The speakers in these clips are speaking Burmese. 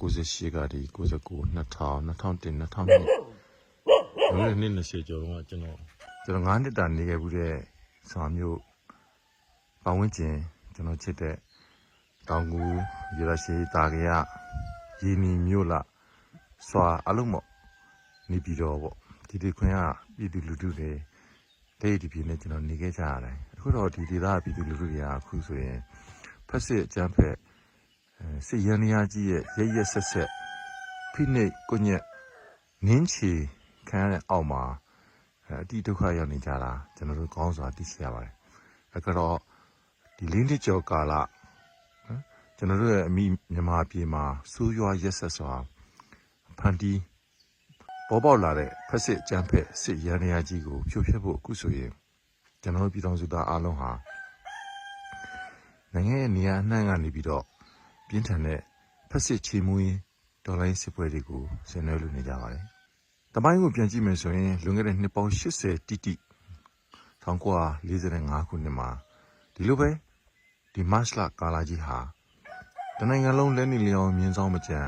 98ကဒီ99 2000 2001 2002ဘယ်နှစ်20ကျော်တော့ကျွန်တော်ကျွန်တော်9နှစ်တာနေခဲ့ဘူးတဲ့ဆောင်းမျိုးပတ်ဝန်းကျင်ကျွန်တော်ချစ်တဲ့တောင်ကူရရရှိတာကရရင်းနီမျိုးလာစွာအလုံးမော့နေပြီးတော့ပေါ့ဒီဒီခွင်ကပြည်သူလူထုတွေတိတ်ဒီပြင်းနဲ့ကျွန်တော်နေခဲ့ကြရတယ်အခုတော့ဒီဒေသပြည်သူလူထုတွေကအခုဆိုရင်ဖက်စစ်အကြမ်းဖက်အဲ စစ်ရန်နေရကြီးရဲ့ရရက်ဆက်ဆက်ဖိနှိပ်ကိုညက်နင်းချီခံရတဲ့အောက်မှာအဲအတိဒုက္ခရောက်နေကြတာကျွန်တော်တို့ကောင်းစွာသိရှိရပါတယ်အဲကတော့ဒီလင်းတစ်ကျော်ကာလနော်ကျွန်တော်တို့ရဲ့အမိမြန်မာပြည်မှာစူးရွာရက်ဆက်စွာဖန်တီးပေါ်ပေါက်လာတဲ့ဖက်စစ်အကြမ်းဖက်စစ်ရန်နေရကြီးကိုဖြိုဖျက်ဖို့အခုဆိုရင်ကျွန်တော်တို့ပြည်တော်စုသားအားလုံးဟာနိုင်ငံရဲ့နေရာအနှံ့ကနေပြီးတော့ ပြင်းထန်တဲ့ဖက်စစ်ချေမှုရင်ဒေါ်လာရင်းစစ်ပွဲတွေကိုဆင်နွှဲလို့နေကြပါတယ်။တမိုင်းကိုပြန်ကြည့်မယ်ဆိုရင်လွန်ခဲ့တဲ့နှစ်ပေါင်း80တိတိ1945ခုနှစ်မှာဒီလိုပဲဒီမတ်လကာလာကြီးဟာတနိုင်ငံလုံးလက်နေလျောင်းမြင်းဆောင်မကြံ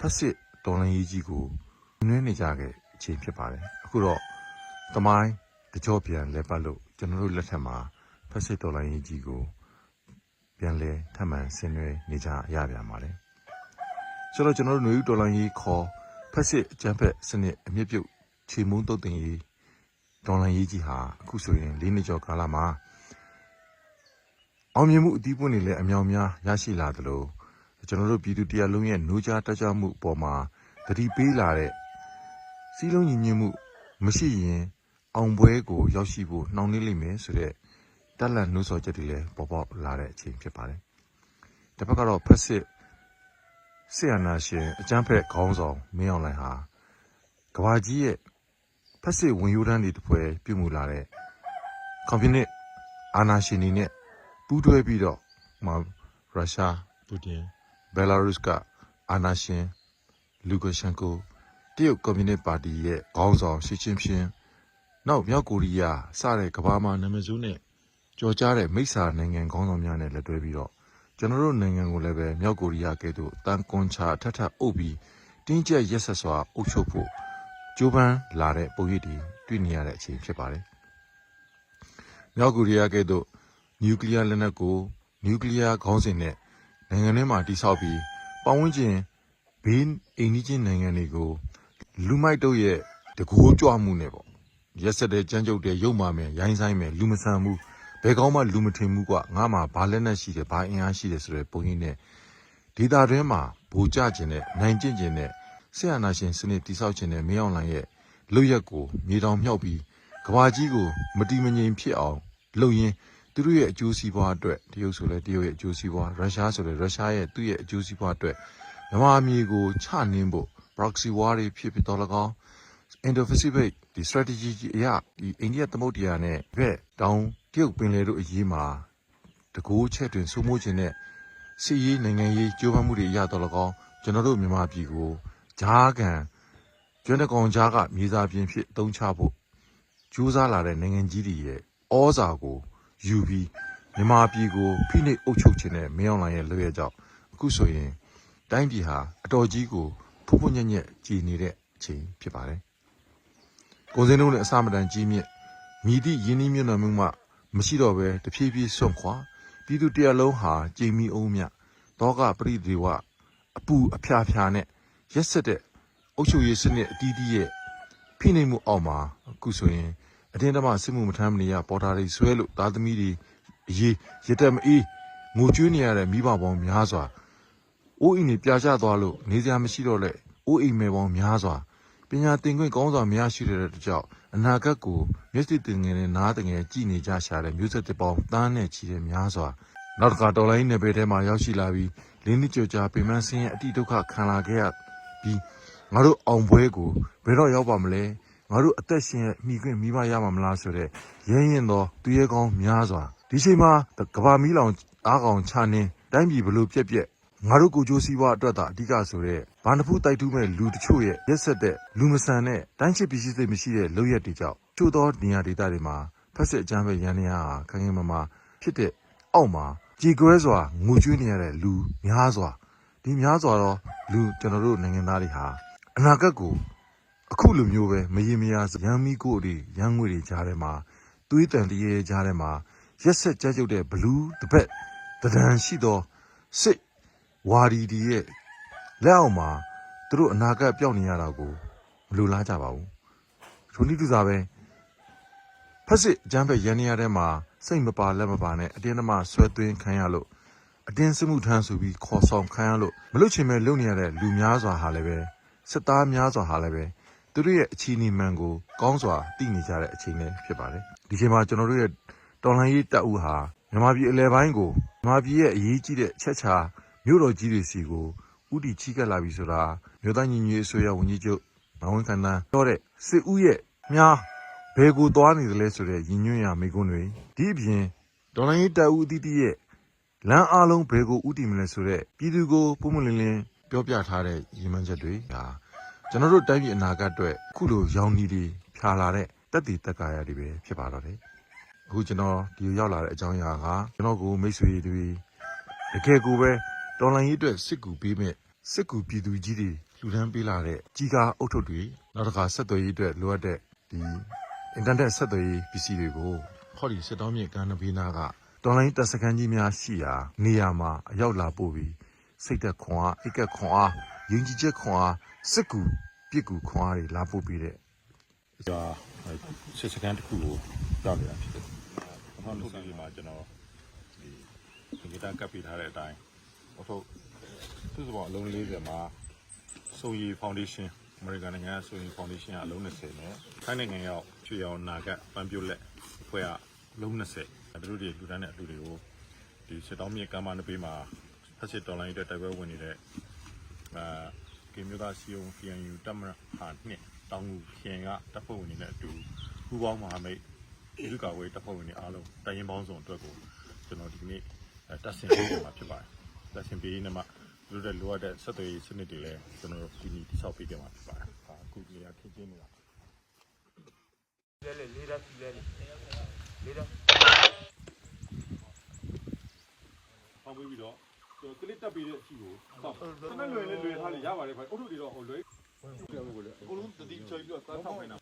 ဖက်စစ်ဒေါ်လာရေးကြီးကိုနွှဲနေကြခဲ့အချိန်ဖြစ်ပါတယ်။အခုတော့တမိုင်းတကြောပြန်လဲပတ်လို့ကျွန်တော်တို့လက်ထက်မှာဖက်စစ်ဒေါ်လာရေးကြီးကို ပြန်လဲထပ်မံဆင်နွှဲနေကြရပြန်ပါလေဆိုတော့ကျွန်တော်တို့ຫນွေဦးဒေါ်လာရေးခေါ်ဖက်စစ်အကြမ်းဖက်စနစ်အမြင့်ပြုတ်ခြေမုံတုတ်တင်ရေးဒေါ်လာရေးကြီးဟာအခုဆိုရင်၄နှစ်ကျော်ကာလမှာအောင်မြင်မှုအသီးပွင့်တွေလည်းအမြောင်များရရှိလာသလိုကျွန်တော်တို့ပြည်သူတရားလုံးရဲ့နှိုးကြားတက်ကြွမှုအပေါ်မှာတတိပေးလာတဲ့စီးလုံးညီညွတ်မှုမရှိရင်အောင်ပွဲကိုရောက်ရှိဖို့နှောင့်နှေးလိမ့်မယ်ဆိုတဲ့ တက်လက်နှိုးဆော်ချက်တွေလည်းပေါ်ပေါက်လာတဲ့အချိန်ဖြစ်ပါတယ်။တစ်ဖက်ကတော့ဖက်စစ်ဆီယနာရှင်အကျန်းဖက်ခေါင်းဆောင်မင်းအောင်လှိုင်ဟာကဘာကြီးရဲ့ဖက်စစ်ဝင်ယူတန်းတွေတစ်ဖွဲပြုတ်မှုလာတဲ့ကွန်မြူနစ်အာဏာရှင်တွေနဲ့ပူးတွဲပြီးတော့မရုရှားပူတင်ဘယ်လာရုစ်ကအာဏာရှင်လူကာရှန်ကိုတရုတ်ကွန်မြူနစ်ပါတီရဲ့ခေါင်းဆောင်ရှီကျင်းဖျင်းနောက်မြောက်ကိုရီးယားစတဲ့ကမ္ဘာမှာနာမည်ဆိုးနဲ့ ကြော်ကြားတဲ့မိစ္ဆာနိုင်ငံခေါင်းဆောင်များနဲ့လက်တွဲပြီးတော့ကျွန်တော်တို့နိုင်ငံကိုလည်းပဲမြောက်ကိုရီးယားကဲ့သို့တန်ကွန်ချာထပ်ထပ်အုပ်ပြီးတင်းကျပ်ရက်ဆက်စွာအုပ်ချုပ်ဖို့ကြိုးပမ်းလာတဲ့ပုံရိပ်တွေတွေ့နေရတဲ့အချိန်ဖြစ်ပါတယ်။မြောက်ကိုရီးယားကဲ့သို့နျူကလ িয়ার လက်နက်ကိုနျူကလ িয়ার ခေါင်းစဉ်နဲ့နိုင်ငံထဲမှာတိစောက်ပြီးပတ်ဝန်းကျင်ဘေးအိမ်နီးချင်းနိုင်ငံတွေကိုလူမိုက်တို့ရဲ့တကူကြွမှုနဲ့ပေါ့ရက်ဆက်တဲ့ကြမ်းကြုတ်တဲ့ရုပ်မာမယ်ရိုင်းဆိုင်မယ်လူမဆန်မှု ဘယ်ကောင်းမှလူမထင်ဘူးကွာငါမှဘာလက်နဲ့ရှိတယ်ဘာအင်အားရှိတယ်ဆိုတဲ့ပုံရင်းနဲ့ဒေတာတွင်းမှာဘူကြခြင်းနဲ့နိုင်ကျင့်ခြင်းနဲ့ဆရာနာရှင်စနစ်တိဆောက်ခြင်းနဲ့မင်းအောင်လှိုင်ရဲ့လွတ်ရက်ကိုမြေတောင်မြောက်ပြီးကဘာကြီးကိုမတီမငြိမ်ဖြစ်အောင်လုပ်ရင်းသူတို့ရဲ့အကျိုးစီးပွားအတွက်တရုတ်ဆိုလဲတရုတ်ရဲ့အကျိုးစီးပွားရုရှားဆိုလဲရုရှားရဲ့သူ့ရဲ့အကျိုးစီးပွားအတွက်မြန်မာမြေကိုချနှင်းဖို့ proxy war တွေဖြစ်ဖြစ်တော့လကောင်း Indo-Pacific ဒီ strategy ကြီးအရာဒီအိန္ဒိယသမုဒ္ဒရာနဲ့ဘက်တောင် တရုတ်ပင်လယ်တို့အရေးမှာတကူချက်တွင်စိုးမိုးခြင်းနဲ့စီးရေးနိုင်ငံရေးကြိုးပမ်းမှုတွေအရတော့လကောင်းကျွန်တော်တို့မြန်မာပြည်ကိုဂျားကန်ကျွမ်းတကောင်ဂျားကမြေစာပြင်ဖြစ်အသုံးချဖို့ကြိုးစားလာတဲ့နိုင်ငံကြီးတွေရဲ့ဩဇာကိုယူပြီးမြန်မာပြည်ကိုဖိနှိပ်အုပ်ချုပ်ခြင်းနဲ့မင်းအောင်လှိုင်ရဲ့လွှဲရကြောင်းအခုဆိုရင်တိုင်းပြည်ဟာအတော်ကြီးကိုဖုန်ဖုန်ညက်ညက်ကြည်နေတဲ့အချိန်ဖြစ်ပါတယ်ကိုစင်းတို့နဲ့အစမတန်ကြီးမြင့်မြည်သည့်ယင်းနှီးမြွနှံမှုမှ မရှိတော့ဘဲတဖြည်းဖြည်းဆွန့်ခွာပြည်သူတရားလုံးဟာကြိမ်မီအောင်မြတောကပရိဒေဝအပူအဖျားဖျားနဲ့ရက်ဆက်တဲ့အုပ်ချုပ်ရေးစနစ်အတီးတီးရဲ့ဖိနှိပ်မှုအောက်မှာအခုဆိုရင်အတင်းတမစစ်မှုမထမ်းမနေရပေါ်တာတွေဆွဲလို့သားသမီးတွေအရေးရတက်မအေးငိုကြွေးနေရတဲ့မိဘပေါင်းများစွာအိုးအိမ်တွေပြာကျသွားလို့နေစရာမရှိတော့လဲအိုးအိမ်မဲပေါင်းများစွာ ပညာသင်ခွင့်ကောင်းစွာမရရှိတဲ့အတွက်ကြောင့်အနာဂတ်ကိုမျက်စိတင်ငယ်နဲ့နားတင်ငယ်ကြည်နေကြရှာတဲ့မျိုးဆက်တစ်ပေါင်းတန်းနဲ့ချီတဲ့များစွာနောက်တစ်ခါတော်လိုင်းနယ်ပယ်ထဲမှာရောက်ရှိလာပြီးလင်းနှစ်ကြော်ကြာပင်မဆင်းရဲ့အတိဒုက္ခခံလာခဲ့ရပြီးငါတို့အောင်ပွဲကိုဘယ်တော့ရောက်ပါမလဲငါတို့အသက်ရှင်ရဲ့မိခွင့်မိမရမှာမလားဆိုတဲ့ရဲရင်သောသူရဲကောင်းများစွာဒီချိန်မှာကဘာမီလောင်အားကောင်ချနှင်းတိုင်းပြည်ဘလို့ပြက်ပြက် ငါတို့ကိုကြိုးစည်းပွားအတွက်သာအဓိကဆိုတဲ့ဘာနဖူးတိုက်တူးမဲ့လူတချို့ရဲ့ရက်ဆက်တဲ့လူမဆန်တဲ့တိုင်းချစ်ပစ္စည်းစိတ်မရှိတဲ့လုပ်ရက်တွေကြောင့်ချို့သောနေရာဒေသတွေမှာဖက်စစ်အကြမ်းဖက်ရန်နေရဟာခငယ်မမဖြစ်တဲ့အောက်မှာကြေကွဲစွာငိုကြွေးနေရတဲ့လူများစွာဒဒီများစွာသောလူကျွန်တော်တို့နိုင်ငံသားတွေဟာအနာဂတ်ကိုအခုလိုမျိုးပဲမရင်မရရမ်းမီကိုတွေရမ်းငွေတွေကြားထဲမှာသွေးတန်တရေကြားထဲမှာရက်ဆက်ကြကြုတ်တဲ့ဘလူးတစ်ဖက်တဒံရှိသောစစ် ဝါဒီဒီရဲ့လက်အောက်မှာသူတို့အနာဂတ်ပျောက်နေရတာကိုမလိုလားကြပါဘူးထိုနည်းတူစွာပဲဖက်စစ်အကြမ်းဖက်ရန်နေရတဲ့မှာစိတ်မပါလက်မပါနဲ့အတင်းအဓမ္မဆွဲသွင်းခံရလို့အတင်းစစ်မှုထမ်းဆိုပြီးခေါ်ဆောင်ခံရလို့မလွတ်ချင်မဲ့လုပ်နေရတဲ့လူများစွာဟာလည်းပဲစစ်သားများစွာဟာလည်းပဲသူတို့ရဲ့အခြေအနေမှန်ကိုကောင်းစွာသိနေကြတဲ့အချိန်လေးဖြစ်ပါတယ်ဒီချိန်မှာကျွန်တော်တို့ရဲ့တော်လှန်ရေးတပ်ဦးဟာမြန်မာပြည်အလဲပိုင်းကိုမြန်မာပြည်ရဲ့အရေးကြီးတဲ့ချက်ချာ မြို့တော်ကြီးတွေစီကိုဥတီချီကပ်လာပြီဆိုတာမြို့သားညီညွတ်ရေးအစိုးရဝန်ကြီးချုပ်မဝန်ခန္ဓာပြောတဲ့စစ်ဦးရဲ့မြားဘယ်ကိုသွားနေသလဲဆိုတဲ့ရည်ညွှန်းရမိကုန်းတွေဒီအပြင်ဒေါ်လာရေးတပ်ဦးအသီးသီးရဲ့လမ်းအားလုံးဘယ်ကိုဥတည်မလဲဆိုတော့ပြည်သူကိုပုံမလင်းလင်းပြောပြထားတဲ့ရည်မှန်းချက်တွေဒါကျွန်တော်တို့တိုင်းပြည်အနာဂတ်အတွက်ခုလိုရောင်နီတွေဖြာလာတဲ့တက်တည်တက်ကာရတွေပဲဖြစ်ပါတော့တယ်အခုကျွန်တော်ဒီကိုရောက်လာတဲ့အကြောင်းအရာကကျွန်တော်ကိုမိတ်ဆွေတွေတကယ်ကိုပဲ တော်လိုင်းရေးအတွက်စစ်ကူပေးမဲ့စစ်ကူပြည်သူကြီးတွေလှူဒန်းပေးလာတဲ့ကြီးကားအုပ်ထုပ်တွေနောက်တစ်ခါဆက်သွယ်ရေးအတွက်လိုအပ်တဲ့ဒီအင်တာနက်ဆက်သွယ်ရေးပစ္စည်းတွေကိုဟောဒီစစ်တောင်းမြင့်ကမ်းနဘေးနာကတော်လိုင်းတပ်စခန်းကြီးများရှိရာနေရာမှာအရောက်လာပို့ပြီးစိတ်သက်ခွန်အားအိတ်ကက်ခွန်အားယဉ်ကျေးချက်ခွန်အားစစ်ကူပြစ်ကူခွန်အားတွေလာပို့ပြီးတဲ့ဒါစစ်စကန်တစ်ခုကိုရောက်နေတာဖြစ်တယ်။ဘာလို့လဲဆိုတော့ကျွန်တော်ဒီကွန်ပျူတာကပ်ပေးထားတဲ့အတိုင်း အထုတ်သူ့စပေါ်အလုံး40မှာဆိုရီဖောင်ဒေးရှင်းအမေရိကန်နိုင်ငံဆိုရီဖောင်ဒေးရှင်းကအလုံး20နဲ့ထိုင်းနိုင်ငံရောက်ချွေအောင်နာကတ်ပန်းပြုတ်လက်အဖွဲ့ကအလုံး20သူတို့တွေလူတန်းတဲ့အလူတွေကိုဒီစစ်တောင်းမြေကမ်းမနပေးမှာဖက်စစ်တော်လိုင်းတဲ့တိုက်ပွဲဝင်နေတဲ့အာကေမျိုးသားစီယုံ PNU တပ်မဟာနှစ်တောင်ငူခင်ကတပ်ဖွဲ့ဝင်တွေနဲ့အတူပူးပေါင်းမဟာမိတ်ဒီလူကဝေးတပ်ဖွဲ့ဝင်တွေအားလုံးတိုင်ရင်ပေါင်းစုံအတွက်ကိုကျွန်တော်ဒီနေ့အဲတက်ဆင်ပေးမှာဖြစ်ပါတယ် တက်ဆင်ပေးနေမှာလူတွေလိုအပ်တဲ့ဆက်သွယ်ရေးစနစ်တွေလည်းကျွန်တော်ဒီနေ့တိစောက်ပေးကြမှာဖြစ်ပါတယ်။ဒါအခုနေရာခင်းကျင်းနေတာလဲလေလေးရက်လဲလေလေးရက်ပေါင်းပြီးတော့ကျွန်တော်ကလစ်တက်ပြီးတဲ့အချိန်ကိုစောက်ခဏလွယ်လေးလွယ်ထားလေရပါတယ်ဗျအုတ်ထုတွေတော့ဟိုလွယ်တယ်ဘယ်လိုလဲအကုန်လုံးတတိချောပြီးတော့သတ်ထောက်နေတာ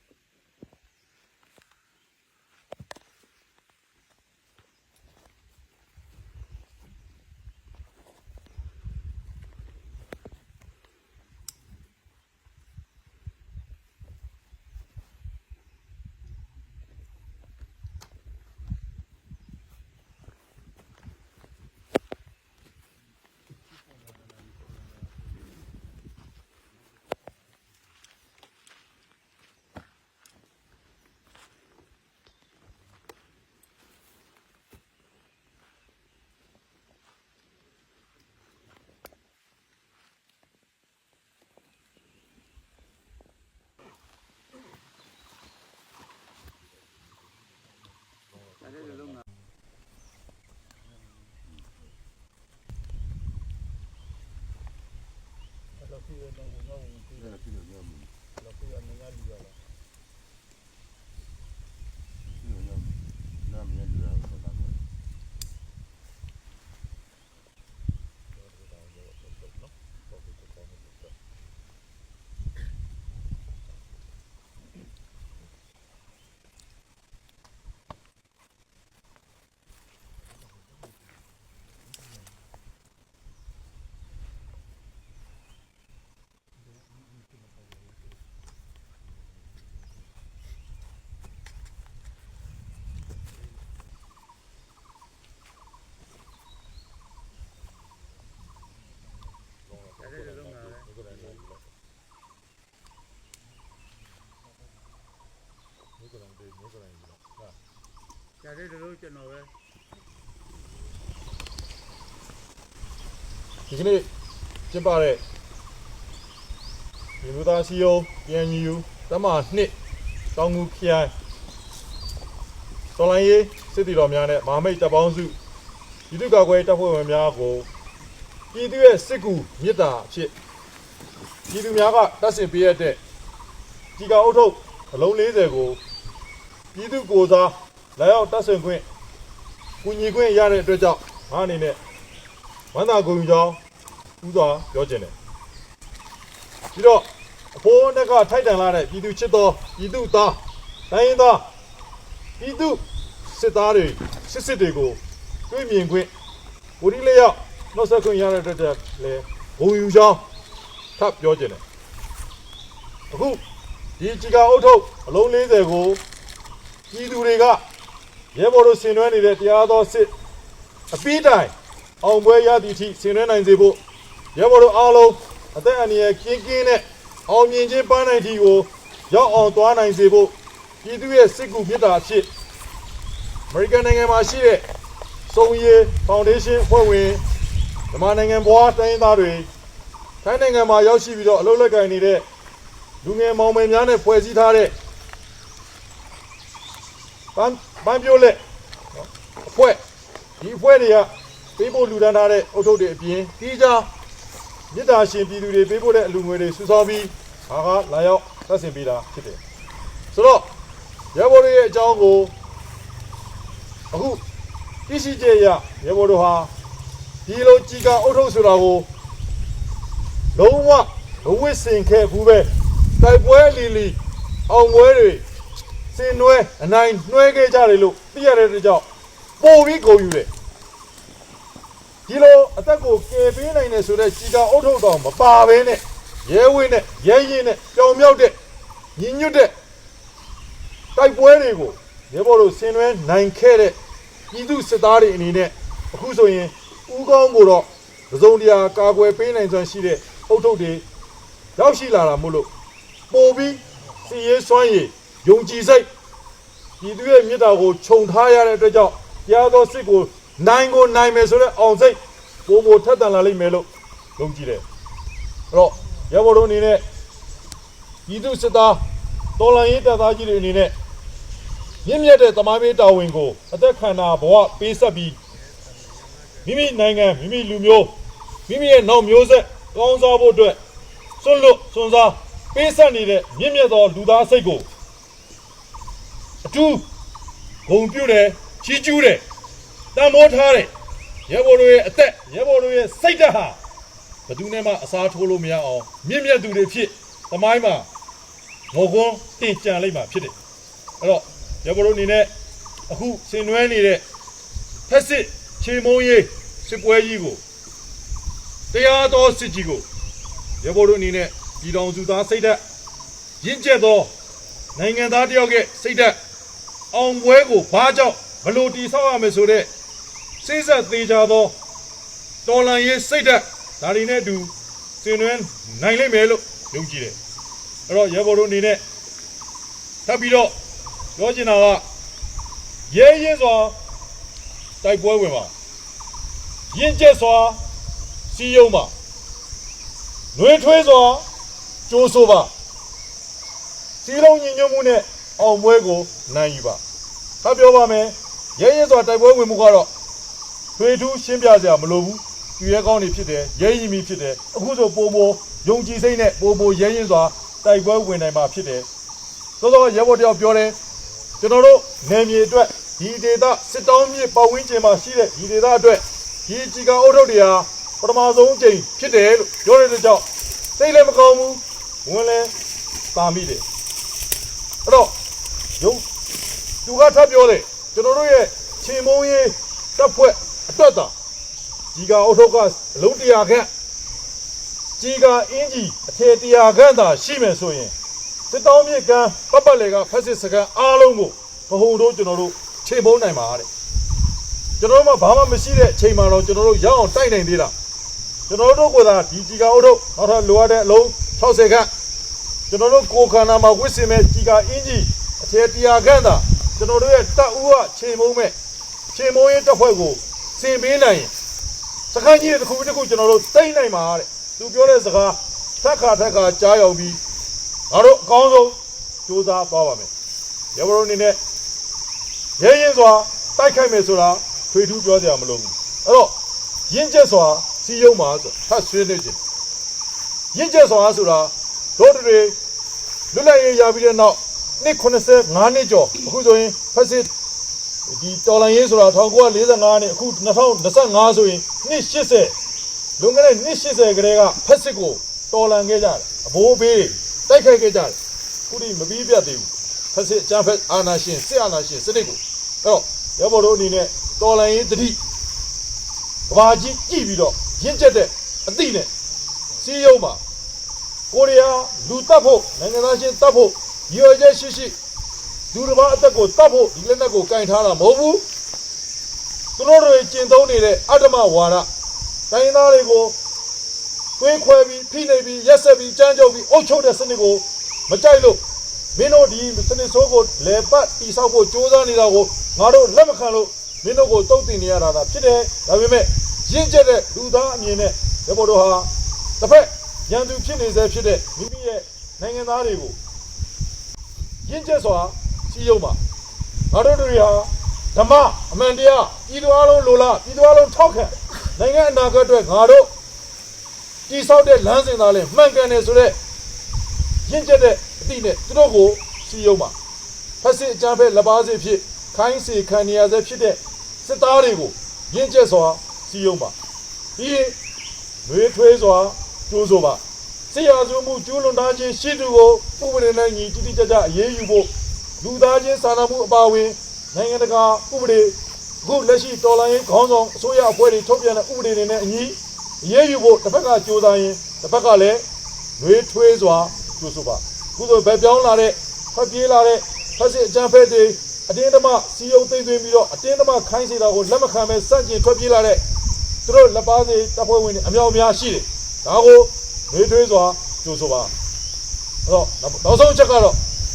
ကျွန်တော်ပဲဒီကနေ့ကျင်းပတဲ့ဒီမျိုးသားစီယုံ PNU တမနှစ်တောင်ငူခရိုင်တော်လိုင်းရေးစစ်တီတော်များနဲ့မဟာမိတ်တပ်ပေါင်းစုဒီတုကကွယ်တပ်ဖွဲ့ဝင်များကိုပြည်သူရဲ့စစ်ကူမြစ်တာအဖြစ်ပြည်သူများကတပ်ဆင်ပေးရတဲ့ဒီကအုပ်ထုပ်အလုံး40ကိုပြည်သူကိုယ်စားလာရောက်တပ်ဆင်ခွင့် ကူညီခွင့်ရတဲ့အတွက်ကြောင့်ငါအနေနဲ့ဝမ်းသာကုန်ကြောင်းဥစွာပြောခြင်းတယ်ပြီးတော့အဖိုးနဲ့ကထိုက်တန်လာတဲ့ပြည်သူချစ်တော်ပြည်သူသားတိုင်းရင်းသားပြည်သူစစ်သားတွေစစ်စစ်တွေကိုတွေ့မြင်ခွင့်ဝီလျောက်နောက်ဆက်ခွင့်ရတဲ့အတွက်လည်းဂုဏ်ယူကြောင်းထပ်ပြောခြင်းတယ်အခုဒီချီကာအုပ်ထုပ်အလုံး40ကိုပြည်သူတွေက ရဲဘော်တို့ဆင်နွှဲနေတဲ့တရားတော်စစ်အပိတိုင်အောင်ပွဲရသည့်အထိဆင်နွှဲနိုင်စေဖို့ရဲဘော်တို့အားလုံးအသက်အန္တရာယ်ကင်းကင်းနဲ့အောင်မြင်ခြင်းပန်းနိုင်သည့်ကိုရောက်အောင်သွားနိုင်စေဖို့ပြည်သူရဲ့စစ်ကူမြစ်တာအဖြစ်အမေရိကန်နိုင်ငံမှာရှိတဲ့စုံရည်ဖောင်ဒေးရှင်းအဖွဲ့ဝင်မြန်မာနိုင်ငံဘွားတိုင်းရင်းသားတွေထိုင်းနိုင်ငံမှာရောက်ရှိပြီးတော့အလုပ်လက်ကိုင်နေတဲ့လူငယ်မောင်မယ်များနဲ့ဖွဲ့စည်းထားတဲ့ပန်း ပန်းပြိုးလက်နော်အဖွဲ့ဒီအဖွဲ့တွေကပေးဖို့လူဒန်းထားတဲ့အုပ်ထုပ်တွေအပြင်တီးခြားမြစ်တာရှင်ပြည်သူတွေပေးဖို့တဲ့အလူငွေတွေစုဆောင်းပြီးဟာကလာရောက်သက်ဆင်ပေးတာဖြစ်တယ်ဆိုတော့ရဘော်တွေရဲ့အကြောင်းကိုအခုသိရှိချက်အရရေဘော်တို့ဟာဒီလိုကြီးကအုတ်ထုတ်ဆိုတာကိုလုံးဝအဝစ်စင်ခဲ့ဘူးပဲတိုက်ပွဲလီလီအောင်ပွဲတွေ စင်နွဲအနိုင်နှွဲခဲ့ကြတယ်လို့သိရတဲ့အတွက်ကြောင့်ပို့ပြီးဂုဏ်ယူတယ်ဒီလိုအသက်ကိုကယ်ပေးနိုင်တယ်ဆိုတဲ့ကြီးကအုတ်ထုတ်တော်မပါဘဲနဲ့ရဲဝင်းနဲ့ရဲရင်နဲ့ကြောင်မြောက်တဲ့ညီညွတ်တဲ့တိုက်ပွဲတွေကိုရေဘော်တို့ဆင်နွဲနိုင်ခဲ့တဲ့ပြည်သူစစ်သားတွေအနေနဲ့အခုဆိုရင်ဥကောင်းကိုတော့သစုံတရာကာကွယ်ပေးနိုင်စွမ်းရှိတဲ့အုတ်ထုပ်တွေရောက်ရှိလာတာမို့လို့ပို့ပြီးစီရေးစွမ်းရည် ယုံကြည်စိတ်ပြည်သူရဲ့မြတ်တာကိုခြုံထားရတဲ့အတွက်ကြောင့်တရားတော်စစ်ကိုနိုင်ကိုနိုင်မယ်ဆိုတဲ့အောင်စိတ်ပို့ပို့ထက်တန်လာလိမ့်မယ်လို့ယုံကြည်တယ်အဲ့တော့ရဘော်တို့အနေနဲ့ပြည်သူစစ်သားတော်လှန်ရေးတပ်သားကြီးတွေအနေနဲ့မြင့်မြတ်တဲ့သမားပေးတာဝန်ကိုအသက်ခံတာဘဝပေးဆက်ပြီးမိမိနိုင်ငံမိမိလူမျိုးမိမိရဲ့နောက်မျိုးဆက်ကောင်းစားဖို့အတွက်စွန့်လွတ်စွန့်စားပေးဆက်နေတဲ့မြင့်မြတ်သောလူသားစိတ်ကို အထူးဂုဏ်ပြုတယ်ချီးကျူးတယ်တန်ဖိုးထားတယ်ရဲဘော်တို့ရဲ့အသက်ရဲဘော်တို့ရဲ့စိတ်ဓာတ်ဟာဘယ်သူနဲ့မှအစားထိုးလို့မရအောင်မြင့်မြတ်သူတွေဖြစ်သမိုင်းမှာငေါကွန်းတင်ကြံလိုက်မှာဖြစ်တယ်အဲ့တော့ရဘလို့အနေနဲ့အခုဆင်နွှဲနေတဲ့ဖက်စစ်ချေမုံရေးစစ်ပွဲကြီးကိုတရားတော်စစ်ကြီးကိုရဘလို့အနေနဲ့ပြည်တော်စုသားစိတ်ဓာတ်ရင့်ကျက်သောနိုင်ငံသားတယောက်ရဲ့စိတ်ဓာတ် အောင်ပွဲကိုဘာကြောင့်ဘလို့တည်ဆောက်ရမယ်ဆိုတဲ့စိစက်သေးကြသောတော်လန်ရေးစိတ်ဓာတ်ဒါတွေနဲ့အတူဆင်နွှဲနိုင်လိမ့်မယ်လို့ယုံကြည်တယ်အဲ့တော့ရဘလို့အနေနဲ့ထပ်ပြီးတော့ပြောချင်တာကရဲရဲစွာတိုက်ပွဲဝင်ပါရင့်ကျက်စွာစီယုံပါနှွေးထွေးစွာကြိုးဆိုပါစီလုံးညီညွတ်မှုနဲ့ အောင်ပွဲကိုနိုင်ယူပါထပ်ပြောပါမယ်ရဲရဲစွာတိုက်ပွဲဝင်မှုကတော့ထွေထူးရှင်းပြစရာမလိုဘူးပြရဲကောင်းနေဖြစ်တယ်ရဲရင်မီဖြစ်တယ်အခုဆိုပိုမိုယုံကြည်စိတ်နဲ့ပိုမိုရဲရင်စွာတိုက်ပွဲဝင်နိုင်မှာဖြစ်တယ်သောသောရဲဘော်တယောက်ပြောတယ်ကျွန်တော်တို့နယ်မြေအတွက်ဒီဒေသစစ်တောင်းမြေပတ်ဝန်းကျင်မှာရှိတဲ့ဒီဒေသအတွက်ဒီជីကအုတ်ထုတ်တွေဟာပထမဆုံးအကြိမ်ဖြစ်တယ်လို့ပြောတဲ့အတွက်ကြောင့်စိတ်လည်းမကောင်းဘူးဝင်လည်းတာမိတယ်အဲ့တော့ ယုံသူကထပ်ပြောတယ်ကျွန်တော်တို့ရဲ့ခြေမုံရေးတပ်ဖွဲ့အတွက်တာជីကအုတ်ထုတ်ကအလုံးတရာခန့်ជីကအင်ကြီးအထေတရာခန့်သာရှိမယ်ဆိုရင်စစ်တောင်းမြစ်ကမ်းပတ်ပတ်လေကဖက်စစ်စကန်အားလုံးကိုဗဟုန်တို့ကျွန်တော်တို့ချိန်ပုံးနိုင်ပါတဲ့ကျွန်တော်တို့မှဘာမှမရှိတဲ့အချိန်မှာတော့ကျွန်တော်တို့ရအောင်တိုက်နိုင်သေးတာကျွန်တော်တို့ကသာဒီကြီးကအုပ်တို့နောက်ထပ်လိုအပ်တဲ့အလုံး60ခန့်ကျွန်တော်တို့ကိုယ်ခန္ဓာမှာဝစ်စင်မဲ့ကြီးကအင်းကြီး အထေတရားခန့်သာကျွန်တော်တို့ရဲ့တပ်ဦးကချိန်ပုံးမဲ့ချိန်ပုံးရေးတပ်ဖွဲ့ကိုစင်ပေးနိုင်ရင်စခန်းကြီးတစ်ခုတစ်ခုကျွန်တော်တို့တိမ့်နိုင်ပါတဲ့သူပြောတဲ့စကားထက်ခါထက်ခါကြားရောက်ပြီးငါတို့အကောင်းဆုံးကြိုးစားသွားပါမယ်။ရဘရုံအနေနဲ့ရဲရင်စွာတိုက်ခိုက်မယ်ဆိုတာထွေထူးပြောစရာမလိုဘူး။အဲ့တော့ရင့်ကျက်စွာစီယုံမှာဆိုဖတ်ဆွေးနေခြင်းရင့်ကျက်စွာဆိုတာတို့တွေလွတ်လပ်ရေးရပြီးတဲ့နောက် နှစ်85နှစ်ကျော်အခုဆိုရင်ဖက်စစ်ဒီတော်လိုင်းရေးဆိုတာ1945နှစ်အခု2025ဆိုရင်နှစ်80လွန်ခဲ့တဲ့နှစ်80ကလေးကဖက်စစ်ကိုတော်လန်ခဲ့ကြတယ်အဘိုးဘေးတိုက်ခိုက်ခဲ့ကြတယ်ခုထိမပြီးပြတ်သေးဘူးဖက်စစ်အကြမ်းဖက်အာဏာရှင်စစ်အာဏာရှင်စနစ်ကိုအဲ့တော့ရဘော်တို့အနေနဲ့တော်လန်ရေးတတိကဘာကြီးကြည့်ပြီးတော့ရင့်ကျက်တဲ့အသည့်နဲ့စီးရုံးမှာကိုရီးယားလူတပ်ဖို့နိုင်ငံသားချင်းတပ်ဖို့ ရည်ရွယ်ချက်ရှိရှိလူတစ်ပါးအသက်ကိုတပ်ဖို့ဒီလက်နက်ကိုကင်ထားတာမဟုတ်ဘူးသူတို့တွေကျင့်သုံးနေတဲ့အတ္တမဝါဒတိုင်းသားတွေကိုသွေးခွဲပြီးဖိနှိပ်ပြီးရက်ဆက်ပြီးကြမ်းကြုတ်ပြီးအုပ်ချုပ်တဲ့စနစ်ကိုမကြိုက်လို့မင်းတို့ဒီစနစ်ဆိုးကိုလေပတ်တိဆောက်ဖို့ကြိုးစားနေတာကိုငါတို့လက်မခံလို့မင်းတို့ကိုတုတ်တင်နေရတာသာဖြစ်တယ်ဒါပေမဲ့ရင့်ကျက်တဲ့လူသားအမြင်နဲ့ရဘော်တို့ဟာတစ်ဖက်ရန်သူဖြစ်နေစေဖြစ်တဲ့မိမိရဲ့နိုင်ငံသားတွေကို ရင့်ကျက်စွာစီးရုံးပါငါတို့တွေဟာဓမ္မအမှန်တရားပြည်သူအလုံးလိုလားပြည်သူအလုံးထောက်ခံနိုင်ငံအနာဂတ်အတွက်ငါတို့တိဆောက်တဲ့လမ်းစဉ်သားလဲမှန်ကန်တယ်ဆိုတော့ရင့်ကျက်တဲ့အသည့်နဲ့သူတို့ကိုစီးရုံးပါဖက်စစ်အကြမ်းဖက်လက်ပါစေဖြစ်ခိုင်းစေခံနေရစေဖြစ်တဲ့စစ်သားတွေကိုရင့်ကျက်စွာစီးရုံးပါပြီးရင်နှွေးထွေးစွာကြိုးဆိုပါ ဆရာစုမှုကျူးလွန်ထားခြင်းရှိသူကိုဥပဒေနဲ့ညီတိတိကျကျအရေးယူဖို့လူသားချင်းစာနာမှုအပါအဝင်နိုင်ငံတကာဥပဒေအခုလက်ရှိတော်လှန်ရေးခေါင်းဆောင်အစိုးရအဖွဲ့တွေထုတ်ပြန်တဲ့ဥပဒေတွေနဲ့အညီအရေးယူဖို့တစ်ဖက်ကကြိုးစားရင်တစ်ဖက်ကလည်းနှွေးထွေးစွာကြိုးဆိုပါအခုဆိုဗက်ပြောင်းလာတဲ့ဖက်ပြေးလာတဲ့ဖက်စစ်အကြမ်းဖက်တွေအတင်းဓမ္မစီယုံသိမ့်သွင်းပြီးတော့အတင်းဓမ္မခိုင်းစေတာကိုလက်မခံပဲစန့်ကျင်ထွက်ပြေးလာတဲ့သူတို့လက်ပါစေတပ်ဖွဲ့ဝင်တွေအများအများရှိတယ်။ဒါကို နှွေးထွေးစွာကြိုးဆိုပါ။အဲ့တော့နောက်ဆုံးအချက်ကတော့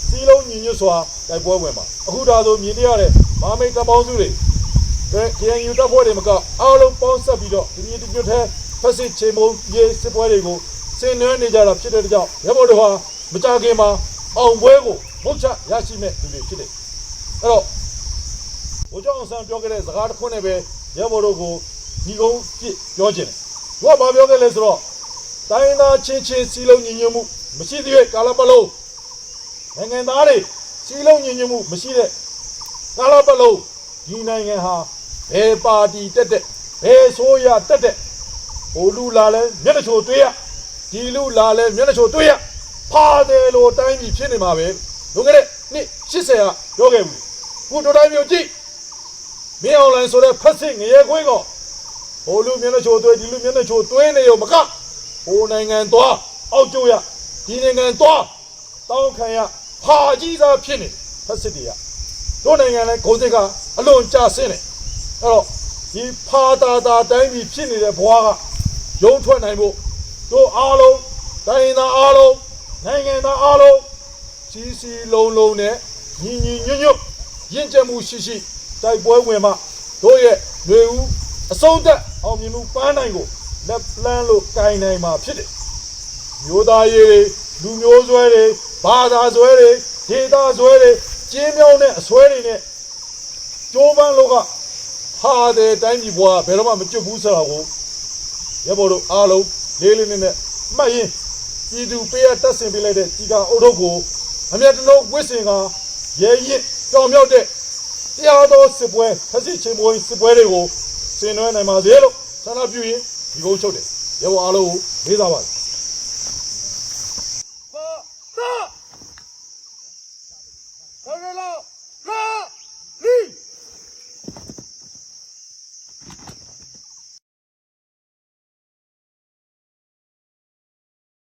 စီလုံးညီညွတ်စွာတိုက်ပွဲဝင်ပါ။အခုဒါဆိုမြင်ရတဲ့မဟာမိတ်တပ်ပေါင်းစုတွေကဲ KNU တပ်ဖွဲ့တွေမကအားလုံးပေါင်းဆက်ပြီးတော့ဒီညီတညွတ်တဲ့ဖက်စစ်ချိန်မုံရေးစစ်ပွဲတွေကိုဆင်နွှဲနေကြတာဖြစ်တဲ့ကြောင့်ရဘော်တို့ဟာမကြခင်မှာအောင်ပွဲကိုမုတ်ချရရှိမဲ့သူတွေဖြစ်တယ်။အဲ့တော့ဘိုးကျောင်းဆန်းပြောခဲ့တဲ့စကားတစ်ခုနဲ့ပဲရဲဘော်တို့ကိုညီကုန်းပြစ်ပြောခြင်းတယ်။သူကဘာပြောခဲ့လဲဆိုတော့ တိုင်းသားချင်းချင်းစီလုံးညီညွတ်မှုမရှိသေးတဲ့ကာလပတ်လုံးနိုင်ငံသားတွေစီလုံးညီညွတ်မှုမရှိတဲ့ကာလပတ်လုံးဒီနိုင်ငံဟာဘယ်ပါတီတက်တဲ့ဘယ်ဆိုရတက်တဲ့ဟိုလူလာလဲမျက်နှာချိုတွေးရဒီလူလာလဲမျက်နှာချိုတွေးရဖာတယ်လို့တိုင်းပြည်ဖြစ်နေမှာပဲလွန်ခဲ့တဲ့နှစ်80ကပြောခဲ့ဘူးခုတို့တိုင်းမျိုးကြည့်မင်းအောင်လိုင်းဆိုတဲ့ဖက်စစ်ငရဲခွေးကဟိုလူမျက်နှာချိုသွေးဒီလူမျက်နှာချိုသွေးနေရောမက ဟိုနိုင်ငံသွားအောက်ကျိုးရဒီနိုင်ငံသွားတောင်းခံရဟာကြီးစားဖြစ်နေဖက်စစ်တွေကတို့နိုင်ငံလဲဂုံစစ်ကအလွန်ကြဆင်းတယ်အဲ့တော့ဒီဖာတာတာတိုင်းပြည်ဖြစ်နေတဲ့ဘွားကရုံးထွက်နိုင်ဖို့တို့အားလုံးတိုင်းသားအားလုံးနိုင်ငံသားအားလုံးစီစီလုံးလုံးနဲ့ညီညီညွတ်ညွတ်ရင့်ကျက်မှုရှိရှိတိုက်ပွဲဝင်မှတို့ရဲ့ຫນွေဦးအစုံသက်အောင်မြင်မှုပန်းနိုင်ကို လက်ပလန်းလို့ကင်နိုင်မှာဖြစ်တယ်မျိုးသားရေးတွေလူမျိုးဆွဲတွေဘာသာဆွဲတွေဒေသဆွဲတွေကျင်းမြောင်းတဲ့အဆွဲတွေနဲ့ကြိုးပမ်းလို့ကဟာတဲ့တိုင်းပြည်ဘွားဘယ်တော့မှမကျွတ်ဘူးဆိုတာကိုရဘော်တို့အားလုံးလေးလေးနက်နက်မှတ်ရင်ပြည်သူပေးရတက်ဆင်ပေးလိုက်တဲ့ဒီကအုပ်ထုပ်ကိုအမြတ်တလုံးဝစ်စင်ကရဲရစ်ကြောင်မြောက်တဲ့တရားတော်စစ်ပွဲဖက်စစ်ချင်းပွဲစစ်ပွဲတွေကိုဆင်နွှဲနိုင်ပါစေလို့ဆန္ဒပြုရင် ဒီကုန်းချုပ်တယ်ရေဝအားလုံးကိုလေးစားပါတယ်